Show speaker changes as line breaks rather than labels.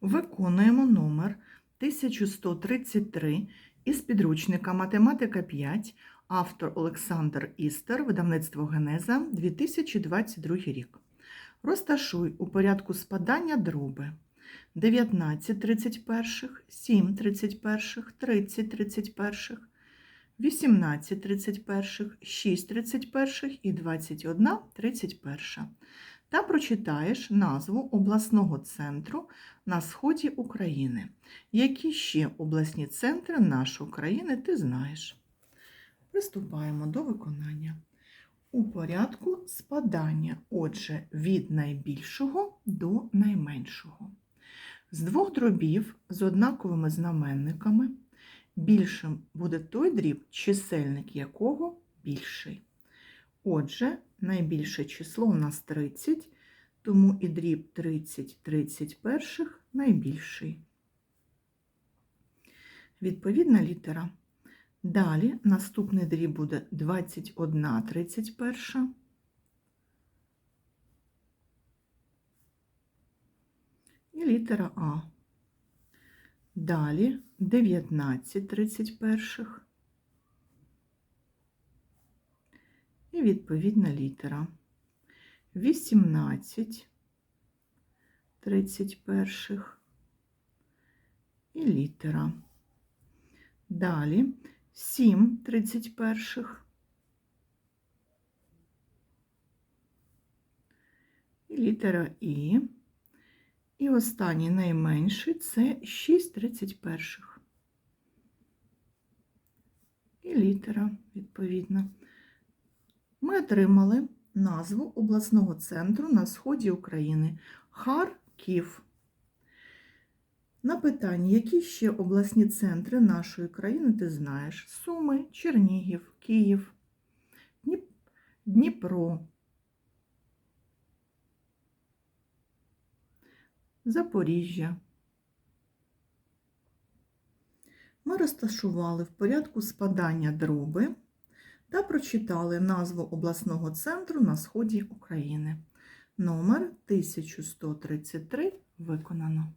Виконуємо номер 1133 із підручника Математика 5, автор Олександр Істер, видавництво Генеза, 2022 рік. Розташуй у порядку спадання дроби 19 31, 7 31, 30 31, 18 31, 6 31 і 21 31. Та прочитаєш назву обласного центру на сході України. Які ще обласні центри нашої країни ти знаєш? Приступаємо до виконання. У порядку спадання, отже, від найбільшого до найменшого. З двох дробів з однаковими знаменниками більшим буде той дріб, чисельник якого більший. Отже, найбільше число у нас 30, тому і дріб 30 31 найбільший. Відповідна літера. Далі наступний дріб буде 21 31. І літера А. Далі 19 31. І відповідна літера. 18 31 і літера. Далі 7 31 і літера І. І останній найменший це 6 31 і літера, відповідно. Ми отримали назву обласного центру на сході України Харків. На питання, які ще обласні центри нашої країни ти знаєш? Суми, Чернігів, Київ, Дніпро, Запоріжжя. Ми розташували в порядку спадання дроби та прочитали назву обласного центру на сході України. Номер 1133 виконано.